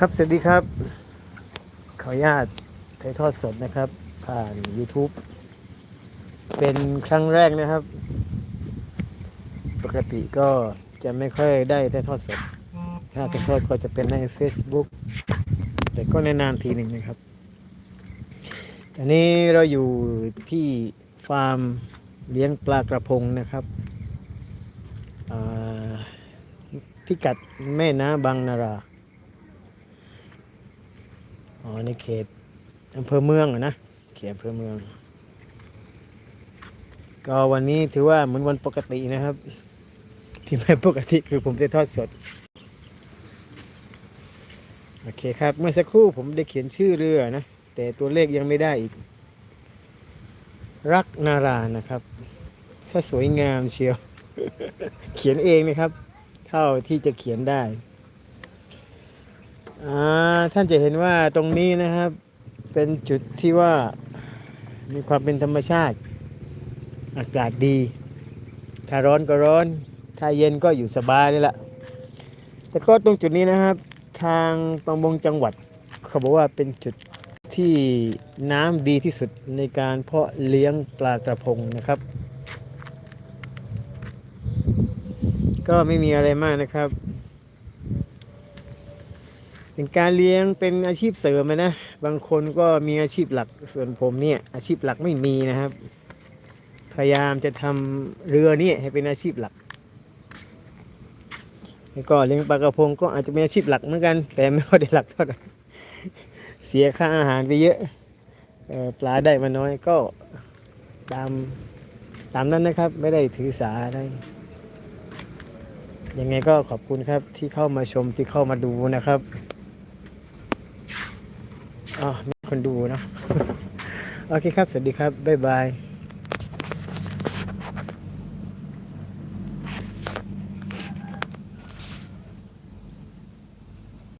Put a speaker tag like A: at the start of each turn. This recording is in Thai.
A: ครับ สวัสดีครับ ขออนุญาตถ่ายทอดสดนะครับ ผ่าน YouTube เป็นครั้งแรกนะครับ ปกติก็จะไม่ค่อยได้ถ่ายทอดสด ถ้าถ่ายทอดก็จะเป็นใน Facebook แต่ก็นานๆทีหนึ่งนะครับอันนี้เราอยู่ที่ฟาร์มเลี้ยงปลากระพงนะครับอ่าพิกัดแม่น้ำบางนารา อ๋อในเขตอำเภอเมืองอะนะเขตอำเภอเมือง ก็วันนี้ถือว่าเหมือนวันปกตินะครับ ที่ไม่ปกติคือผมได้ทอดสด โอเคครับ เมื่อสักครู่ผมได้เขียนชื่อเรือนะ แต่ตัวเลขยังไม่ได้อีก รักนารานะครับถ้าสวยงามเชียว เขียนเองนะครับ เท่าที่จะเขียนได้ อ่าท่านจะเห็นว่าตรงนี้นะครับ เป็นจุดที่ว่ามีความเป็นธรรมชาติ อากาศดี ถ้าร้อนก็ร้อน ถ้าเย็นก็อยู่สบายเลยล่ะแต่ก็ตรงจุดนี้นะครับ ทางประมงจังหวัด เขาบอกว่าเป็นจุดที่น้ำดีที่สุดในการเพาะเลี้ยงปลากระพงนะครับ ก็ไม่มีอะไรมากนะครับ เป็นการเลี้ยงเป็นอาชีพเสริมอะนะ บางคนก็มีอาชีพหลักส่วนผมเนี่ย อาชีพหลักไม่มีนะครับ พยายามจะทำเรือนี่ให้เป็นอาชีพหลักแล้วก็เลี้ยงปลากระพงก็อาจจะเป็นอาชีพหลักเหมือนกัน แต่ไม่ค่อยได้หลักเท่าไหร่เสียค่าอาหารไปเยอะปลาได้มาน้อยก็ตามตามนั้นนะครับ ไม่ได้ถือสาอะไรยังไงก็ขอบคุณครับที่เข้ามาชมที่เข้ามาดูนะครับ อ๋อมีคนดูเนาะ โอเคครับ สวัสดีครับ บ๊ายบาย